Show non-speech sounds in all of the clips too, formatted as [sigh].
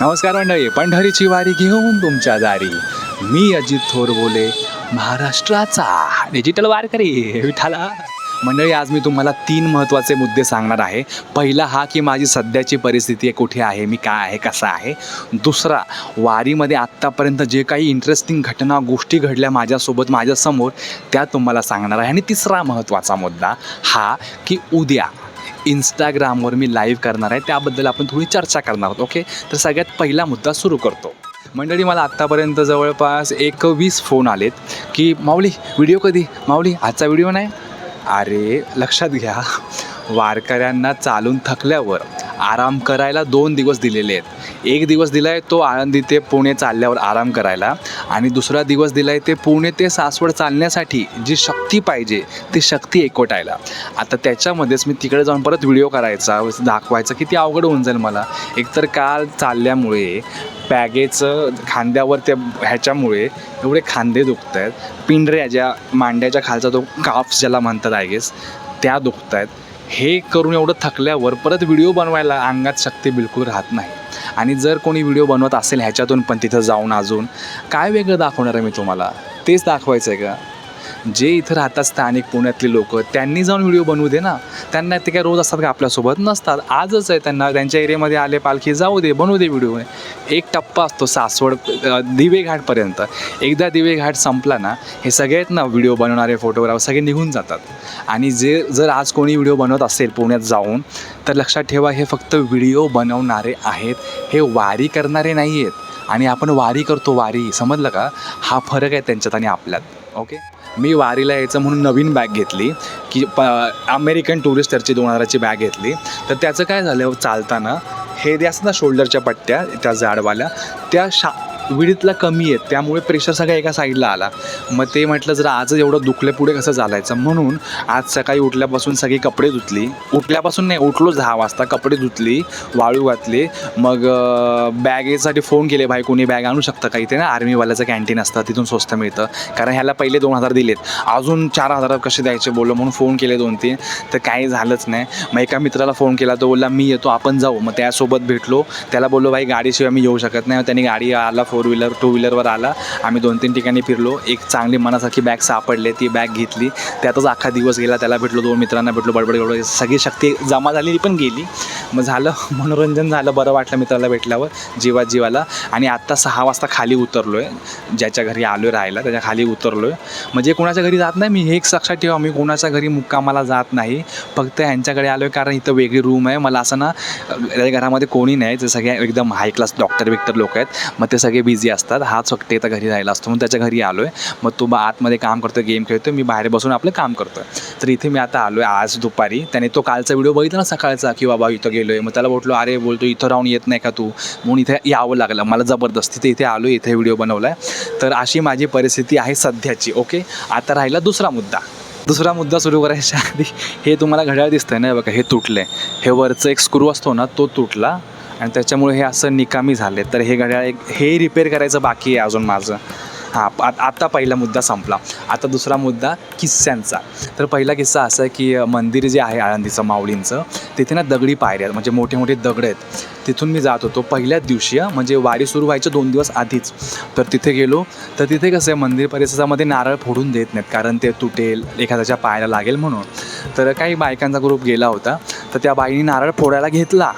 नमस्कार मंडळी पंढरीची वारी घेऊन तुमच्या दारी. मी अजित थोर बोले महाराष्ट्राचा डिजिटल वारकरी विठाला मंडळी आज मी तुम्हाला तीन महत्त्वाचे मुद्दे सांगणार आहे. पहिला हा की माझी सध्याची परिस्थिती कुठे आहे मी काय आहे कसा आहे. दुसरा वारीमध्ये आत्तापर्यंत जे काही इंटरेस्टिंग घटना गोष्टी घडल्या माझ्यासोबत माझ्यासमोर त्या तुम्हाला सांगणार आहे. आणि तिसरा महत्त्वाचा मुद्दा हा की उद्या इंस्टाग्रामवर मी लाईव्ह करणार आहे. त्याबद्दल आपण थोडी चर्चा करणार आहोत ओके तर सगळ्यात पहिला मुद्दा सुरू करतो. मंडळी मला आत्तापर्यंत जवळपास एक वीस फोन आलेत की माऊली व्हिडिओ कधी? माऊली आजचा व्हिडिओ नाही? अरे लक्षात घ्या. वारकऱ्यांना चालून थकल्यावर आराम करायला दोन दिवस दिलेले आहेत. एक दिवस दिला आहे तो आळंदी ते पुणे चालल्यावर आराम करायला आणि दुसरा दिवस दिला आहे ते पुणे ते सासवड चालण्यासाठी जी शक्ती पाहिजे ती शक्ती एकवटायला. आता त्याच्यामध्येच मी तिकडे जाऊन परत व्हिडिओ करायचा दाखवायचा किती अवघड होऊन जाईल मला. एकतर काल चालल्यामुळे बॅगेचं खांद्यावर त्या ह्याच्यामुळे एवढे खांदे दुखत आहेत पिंढऱ्या ज्या मांड्याच्या खालचा तो काफ्स ज्याला म्हणतात आय गेस त्या दुखत आहेत हे करून एवढं थकल्यावर परत व्हिडिओ बनवायला अंगात शक्ती बिलकुल राहत नाही. आणि जर कोणी व्हिडिओ बनवत असेल ह्याच्यातून पण तिथं जाऊन अजून काय वेगळं दाखवणार आहे मी तुम्हाला? तेच दाखवायचं आहे का? जे इथं राहतात स्थानिक पुण्यातले लोक त्यांनी जाऊन व्हिडिओ बनवू दे ना. त्यांना ते काय रोज असतात का आपल्यासोबत? नसतात. आजच आहे त्यांना त्यांच्या एरियामध्ये आले पालखी जाऊ दे बनवू दे व्हिडिओ. एक टप्पा असतो सासवड दिवे घाटपर्यंत एकदा दिवे घाट संपला ना हे सगळे आहेत ना व्हिडिओ बनवणारे फोटोग्राफ सगळे निघून जातात. आणि जे जर आज कोणी व्हिडिओ बनवत असेल पुण्यात जाऊन तर लक्षात ठेवा हे फक्त व्हिडिओ बनवणारे आहेत. हे वारी करणारे नाही आहेत आणि आपण वारी करतो वारी समजलं का? हा फरक आहे त्यांच्यात आणि आपल्यात. ओके? मी वारीला यायचं म्हणून नवीन बॅग घेतली की प अमेरिकन टुरिस्टरची दोन हजाराची बॅग घेतली. तर त्याचं काय झालं चालताना हे द्यास असतात ना शोल्डरच्या पट्ट्या त्या जाडवाल्या त्या शा विडीतला कमी आहेत त्यामुळे प्रेशर सगळा एका साईडला आला. मग ते म्हटलं जर आज एवढं दुखलं पुढे कसं चालायचं? म्हणून आज सकाळी उठल्यापासून सगळी कपडे धुतली. उठल्यापासून नाही उठलो दहा वाजता कपडे धुतली वाळू घातली. मग बॅगेसाठी फोन केले भाई कोणी बॅग आणू शकतं का इथे ना? आर्मीवाल्याचं कॅन्टीन असतं तिथून स्वस्त मिळतं. कारण ह्याला पहिले दोन हजार दिलेत. अजून चार हजारात कसे द्यायचे बोललो म्हणून फोन केले दोन तीन. तर काही झालंच नाही. मग एका मित्राला फोन केला तो बोलला मी येतो आपण जाऊ. मग त्यासोबत भेटलो. त्याला बोललो भाई गाडीशिवाय मी येऊ शकत नाही. त्यांनी गाडी आला फोर व्हीलर टू व्हीलरवर आला. आम्ही दोन तीन ठिकाणी फिरलो. एक चांगली मनासारखी बॅग सापडली. ती बॅग घेतली. त्यातच अख्खा दिवस गेला. त्याला भेटलो दोन मित्रांना भेटलो बडबड बडबड सगळी शक्ती जमा झालेली पण गेली. मग झालं [laughs] मनोरंजन झालं बरं वाटलं मित्राला भेटल्यावर जीवा जीवाला. आणि आत्ता सहा वाजता खाली उतरलो आहे ज्याच्या घरी आलो आहे राहायला त्याच्याखाली उतरलो आहे म्हणजे कोणाच्या घरी जात नाही मी हे एक लक्षात ठेवा. मी कोणाच्या घरी मुक्कामाला जात नाही. फक्त यांच्याकडे आलो आहे कारण इथं वेगळी रूम आहे. मला असं ना त्याच्या घरामध्ये कोणी नाही. ते सगळे एकदम हाय क्लास डॉक्टर बिक्टर लोक आहेत. मग ते सगळे बिझी असतात. हाच फक्त इथं घरी राहिला असतो. म्हणून त्याच्या घरी आलो आहे मग तो बा आतमध्ये काम करतो गेम खेळतो मी बाहेर बसून आपलं काम करतो तर इथे मी आता आलो आहे आज दुपारी. त्याने तो कालचा व्हिडिओ बघितला ना सकाळचा की बाबा इथं गेलो आहे मग त्याला म्हटलो अरे बोलतो इथं राहून येत नाही का तू? म्हणून इथे यावं लागलं. मला जबरदस्ती ते इथे आलो इथे व्हिडिओ बनवला आहे तर अशी माझी परिस्थिती आहे सध्याची ओके आता राहिला दुसरा मुद्दा. दुसरा मुद्दा सुरू करायच्या आधी हे तुम्हाला घड्याळ दिसतंय ना बघा हे तुटलं आहे हे वरचं एक स्क्रू असतो ना तो तुटला. आणि त्याच्यामुळे हे असं निकामी झाले. तर हे घड्याळ एक हे रिपेअर करायचं बाकी आहे अजून माझं. हां आ आता पहिला मुद्दा संपला. आता दुसरा मुद्दा किस्स्यांचा. तर पहिला किस्सा असा आहे की मंदिर जे आहे आळंदीचं माऊलींचं तिथे ना दगडी पायऱ्या आहेत. म्हणजे मोठे मोठे दगड आहेत. तिथून मी जात होतो पहिल्याच दिवशी म्हणजे वारी सुरू व्हायच्या दोन दिवस आधीच. तर तिथे गेलो. तर तिथे कसं आहे मंदिर परिसरामध्ये नारळ फोडून देत नाहीत. कारण ते तुटेल एखाद्याच्या पायाला लागेल म्हणून. तर काही बायकांचा ग्रुप गेला होता. तर त्या बाईने नारळ फोडायला घेतला.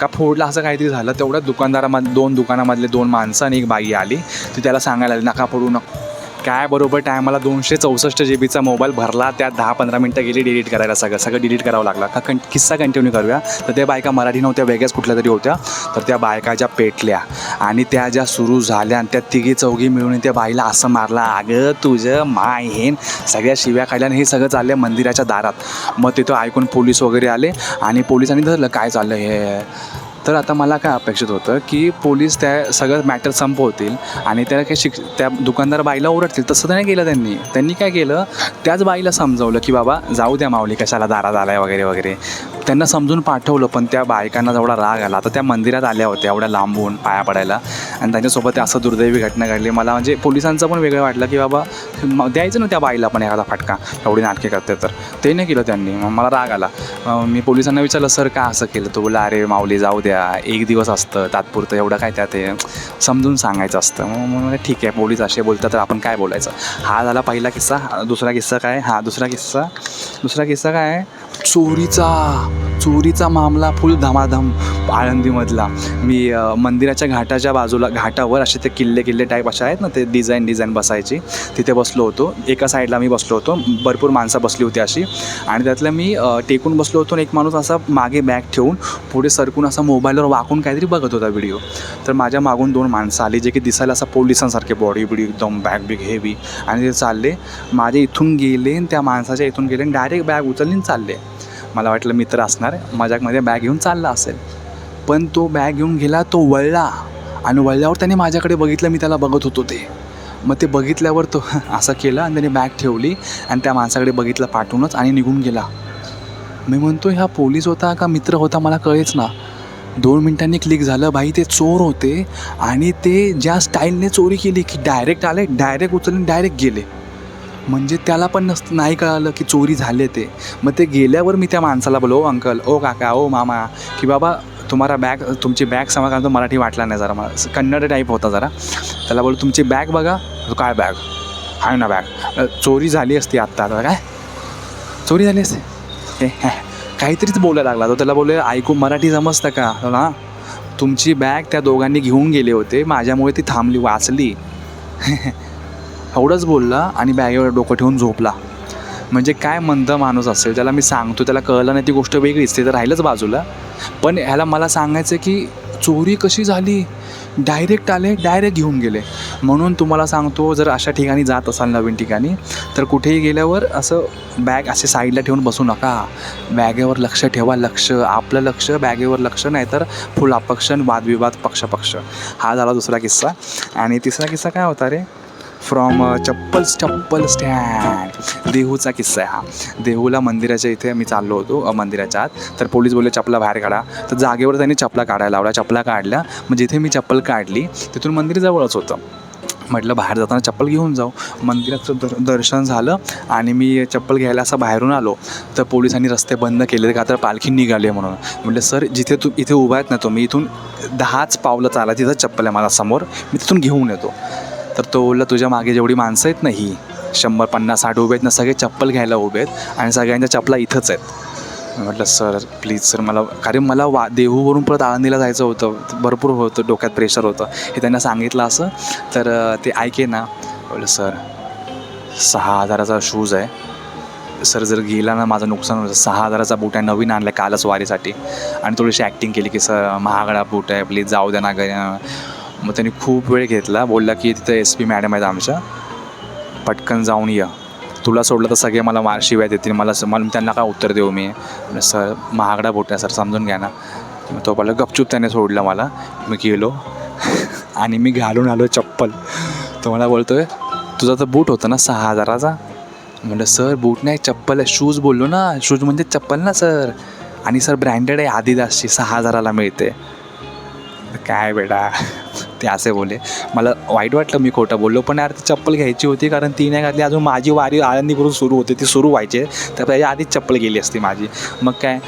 का फोडला असं काहीतरी झालं. तेवढ्याच दुकानदारामध्ये दोन दुकानामधले दोन माणसं आणि एक बाई आली. ती त्याला सांगायला आली नका फोडू नका. काय बरोबर टायमाला दोनशे चौसष्ट जी बीचा मोबाईल भरला त्यात दहा पंधरा मिनटं गेली डिलीट करायला सगळं. सगळं डिलीट करावं लागला. का कं किस्सा कंटिन्यू करूया. तर त्या बायका मराठी नव्हत्या वेगळ्याच कुठल्या तरी होत्या. तर त्या बायका ज्या पेटल्या. आणि त्या ज्या सुरू झाल्या आणि त्या तिघी चौघी मिळून त्या बाईला असं मारला अगं तुझं माय हेन सगळ्या शिव्या खायल्या हे सगळं चाललं मंदिराच्या दारात. मग तिथं ऐकून पोलीस वगैरे आले आणि पोलिसांनी धरलं. काय चाललं हे? तर आता मला काय अपेक्षित होतं की पोलीस त्या सगळं मॅटर संपवतील आणि त्याला काही शिक त्या दुकानदार बाईला ओरडतील. तसं नाही केलं त्यांनी. त्यांनी काय केलं? त्याच बाईला समजवलं की बाबा जाऊ द्या माऊली कशाला दारात आलाय वगैरे वगैरे. त्यांना समजून पाठवलं पण त्या बायकांना जेवढा राग आला आता त्या मंदिरात आल्या होत्या एवढ्या लांबून पाया पडायला. आणि त्यांच्यासोबत असं दुर्दैवी घटना घडली. मला म्हणजे पोलिसांचं पण वेगळं वाटलं की बाबा द्यायचं ना त्या बाईला पण एखादा फटका एवढी नाटके करते तर. ते नाही केलं त्यांनी. मग मला राग आला. मी पोलिसांना विचारलं सर का असं केलं? तो बोला अरे माऊली जाऊ द्या. एक दिवस असतं तात्पुरतं एवढं काय त्यात ते समजून सांगायचं असतं. मग मग ठीक आहे पोलीस असे बोलतात तर आपण काय बोलायचं? हा झाला पहिला किस्सा. हा दुसरा किस्सा काय? हा दुसरा किस्सा. दुसरा किस्सा काय? चोरीचा चोरीचा मामला फुल धमाधम आळंदीमधला. मी मंदिराच्या घाटाच्या बाजूला घाटावर असे ते किल्ले किल्ले टाईप असे आहेत ना ते डिझाईन डिझाईन बसायची. तिथे बसलो होतो. एका साईडला मी बसलो होतो. भरपूर माणसं बसली होती अशी. आणि त्यातलं मी टेकून बसलो होतो आणि एक माणूस असा मागे बॅग ठेवून पुढे सरकून असा मोबाईलवर वाकून काहीतरी बघत होता व्हिडिओ तर माझ्या मागून दोन माणसं आली जे की दिसायला असं पोलिसांसारखे बॉडी बिडी एकदम बॅग बिग हेवी आणि ते चालले. माझे इथून गेले आणि त्या माणसाच्या इथून गेले आणि डायरेक्ट बॅग उचलली चालले. मला वाटलं मित्र असणार मजाकमध्ये बॅग घेऊन चालला असेल. पण तो बॅग घेऊन गेला तो वळला. आणि वळल्यावर त्याने माझ्याकडे बघितलं मी त्याला बघत होतो ते. मग ते बघितल्यावर तो [laughs] असं केलं आणि त्याने बॅग ठेवली आणि त्या माणसाकडे बघितलं पाठवूनच आणि निघून गेला. मी म्हणतो हा पोलीस होता का मित्र होता मला कळेच ना. दोन मिनिटांनी क्लिक झालं. भाई ते चोर होते आणि ते ज्या स्टाईलने चोरी केली की डायरेक्ट आले डायरेक्ट उचलून डायरेक्ट गेले. म्हणजे त्याला पण नसतं नाही कळालं की चोरी झाले ते. मग ते गेल्यावर मी त्या माणसाला बोलो ओ अंकल ओ काका ओ मामा की बाबा तुम्हाला बॅग तुमची बॅग समजा कारण तो मराठी वाटला नाही जरा मला. कन्नड टाईप होता जरा. त्याला बोल तुमची बॅग बघा. तो काय बॅग आहे ना बॅग चोरी झाली असती आत्ता आता काय? चोरी झाली असते? हे, काहीतरीच बोलायला लागला तो. त्याला बोलले ऐकू मराठी समजतं का? ना तुमची बॅग त्या दोघांनी घेऊन गेले होते. माझ्यामुळे ती थांबली वाचली. [laughs] एवढंच बोलला आणि बॅगेवर डोकं ठेवून झोपला. म्हणजे काय मंद माणूस असेल त्याला मी सांगतो त्याला कळलं नाही ती गोष्ट वेगळीच ते तर राहिलंच बाजूला. पण ह्याला मला सांगायचं की चोरी कशी झाली? डायरेक्ट आले डायरेक्ट घेऊन गेले. म्हणून तुम्हाला सांगतो जर अशा ठिकाणी जात असाल नवीन ठिकाणी तर कुठेही गेल्यावर असं बॅग असे साईडला ठेवून बसू नका. बॅगेवर लक्ष ठेवा लक्ष आपलं लक्ष बॅगेवर लक्ष नाही तर फुल अपक्ष वादविवाद पक्षपक्ष. हा झाला दुसरा किस्सा. आणि तिसरा किस्सा काय होता रे? फ्रॉम चप्पल चप्पल स्टँड देहूचा किस्सा आहे हा. देहूला मंदिराच्या इथे मी चाललो होतो मंदिराच्या आत. तर पोलीस बोलले चपला बाहेर काढा. तर जागेवर त्यांनी चपला काढायला लावला. चपला काढल्या मग जिथे मी चप्पल काढली तिथून मंदिर जवळच होतं. म्हटलं बाहेर जाताना चप्पल घेऊन जाऊ. मंदिराचं दर दर्शन झालं आणि मी चप्पल घ्यायला असं बाहेरून आलो. तर पोलिसांनी रस्ते बंद केले का तर पालखी निघाली म्हणून. म्हटलं सर जिथे तू इथे उभा आहेत ना तुम्ही इथून दहाच पावलं चाला तिथं चप्पल आहे मला समोर मी तिथून घेऊन येतो. तर तो बोलला तुझ्या मागे जेवढी माणसं आहेत ना ही शंभर पन्नास साठ उभे आहेत ना सगळे चप्पल घ्यायला उभे आहेत आणि सगळ्यांच्या चपला इथंच आहेत. म्हटलं सर प्लीज सर मला कारण मला वा देहूवरून परत आळंदीला जायचं होतं. भरपूर होतं डोक्यात प्रेशर होतं. हे त्यांना सांगितलं असं. तर ते ऐके ना. बोललं सर सहा हजाराचा शूज आहे. सर जर गेला ना माझं नुकसान होतं सहा हजाराचा बूट आहे नवीन आणला कालच वारीसाठी. आणि थोडीशी ॲक्टिंग केली की सर महागडा बूट आहे प्लीज जाऊ द्या ना मग त्यांनी खूप वेळ घेतला. बोलला की तिथं एस पी मॅडम आहेत आमच्या. पटकन जाऊन या. तुला सोडलं तर सगळे मला मा शिवाय देतील. मला स- मला त्यांना काय उत्तर देऊ मी? सर महागडा बोटण्या सर समजून घ्या ना. मग तो बोलला गपचूप त्याने सोडलं मला. मी गेलो. [laughs] आणि मी घालून आलो चप्पल. तो मला बोलतोय तुझा तर बूट होता ना सहा हजाराचा? म्हणलं सर बूट नाही चप्पल आहे. शूज बोललो ना. शूज म्हणजे चप्पल ना सर. आणि सर ब्रँडेड आहे आदिदासची सहा हजाराला मिळते. काय बेटा. ते असे बोले. मला वाईट वाटलं मी खोटं बोललो पण यार ती चप्पल घ्यायची होती कारण ती नाही घातली. अजून माझी वारी आळंदीकडून सुरू होते ती सुरू व्हायचे. तर त्याच्या आधीच चप्पल गेली असती माझी. मग काय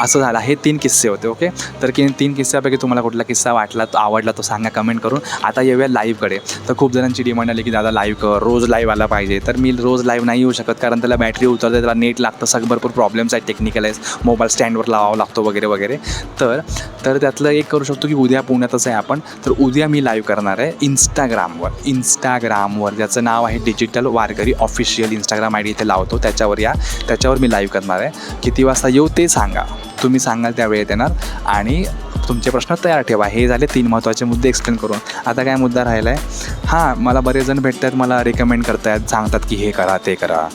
असं झालं. हे तीन किस्से होते ओके? तर की तीन किस्स्यापैकी तुम्हाला कुठला किस्सा वाटला तो आवडला तो सांगा कमेंट करून. आता येऊया लाईव्हकडे तर खूप जणांची डिमांड आली की दादा लाईव्ह कर. रोज लाईव्ह आला पाहिजे. तर मी रोज लाईव्ह नाही येऊ शकत कारण त्याला बॅटरी उतरते त्याला नेट लागतं सगळं भरपूर प्रॉब्लेम्स आहेत टेक्निकल आहे मोबाईल स्टँडवर लावावा लागतो वगैरे वगैरे. तर तर त्यातलं एक करू शकतो की उद्या पुण्यातच आहे आपण. तर उद्या मी लाईव्ह करणार आहे इंस्टाग्रामवर इंस्टाग्रामवर ज्याचं नाव आहे digital Warkari official Instagram I D इथे लावतो. त्याच्यावर या. त्याच्यावर मी लाईव्ह करणार आहे. किती वाजता येऊ ते सांगा. तुम्ही सांगाल त्या वेळेत येणार. आणि तुमचे प्रश्न तयार ठेवा. हे झाले तीन महत्त्वाचे मुद्दे एक्सप्लेन करून. आता काय मुद्दा राहिला आहे हां मला बरेच जण भेटतात मला रेकमेंड करतायत सांगतात की हे करा ते करा.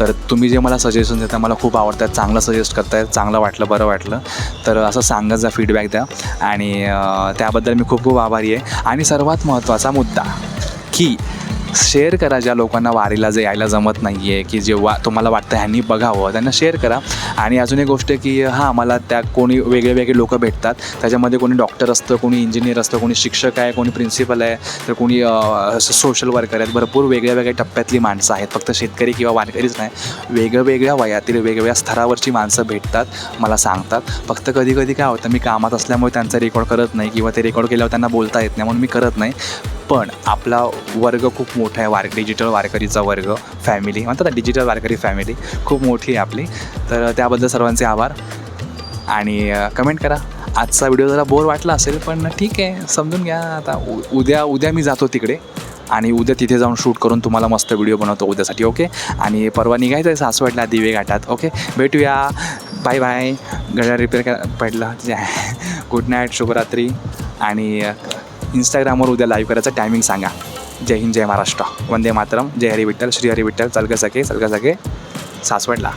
तर तुम्ही जे मला सजेशन देता मला खूप आवडतात. चांगलं सजेस्ट करताय. चांगलं वाटलं बरं वाटलं. तर असं सांगत जा फीडबॅक द्या. आणि त्याबद्दल मी खूप खूप आभारी आहे. आणि सर्वात महत्त्वाचा मुद्दा की शेअर करा ज्या लोकांना वारीला जे यायला जमत नाही आहे की जेव्हा तुम्हाला वाटतं ह्यांनी बघावं त्यांना शेअर करा. आणि अजून एक गोष्ट की हां मला त्या कोणी वेगळे वेगळे लोक भेटतात. त्याच्यामध्ये कोणी डॉक्टर असतं कोणी इंजिनियर असतं कोणी शिक्षक आहे कोणी प्रिन्सिपल आहे तर कोणी सोशल वर्कर आहेत. भरपूर वेगळ्या वेगळ्या टप्प्यातली माणसं आहेत. फक्त शेतकरी किंवा वारकरीच नाही वेगवेगळ्या वयातील वेगवेगळ्या स्तरावरची माणसं भेटतात मला सांगतात. फक्त कधी कधी काय होतं मी कामात असल्यामुळे त्यांचा रेकॉर्ड करत नाही किंवा ते रेकॉर्ड केल्यावर त्यांना बोलता येत नाही म्हणून मी करत नाही. पण आपला वर्ग खूप मोठा आहे. वार डिजिटल वारकरीचा वर्ग फॅमिली म्हणतात ना डिजिटल वारकरी फॅमिली खूप मोठी आहे आपली. तर त्याबद्दल सर्वांचे आभार. आणि कमेंट करा. आजचा व्हिडिओ जरा बोर वाटला असेल पण ठीक आहे. समजून घ्या. आता उ उद्या उद्या मी जातो तिकडे. आणि उद्या तिथे जाऊन शूट करून तुम्हाला मस्त व्हिडिओ बनवतो उद्यासाठी ओके आणि परवा निघायचं आहे सासवडला दिवे घाटात ओके भेटूया. बाय बाय घड्या रिपेअर करा पडला. गुड नाईट शुभरात्री. आणि इंस्टाग्रामवर उद्या लाईव्ह करायचं टायमिंग सांगा. जय हिंद जय महाराष्ट्र. वंदे मातरम. जय हरी विठ्ठल. श्री हरी विठ्ठल. चलग सके चलग सके सासवडला.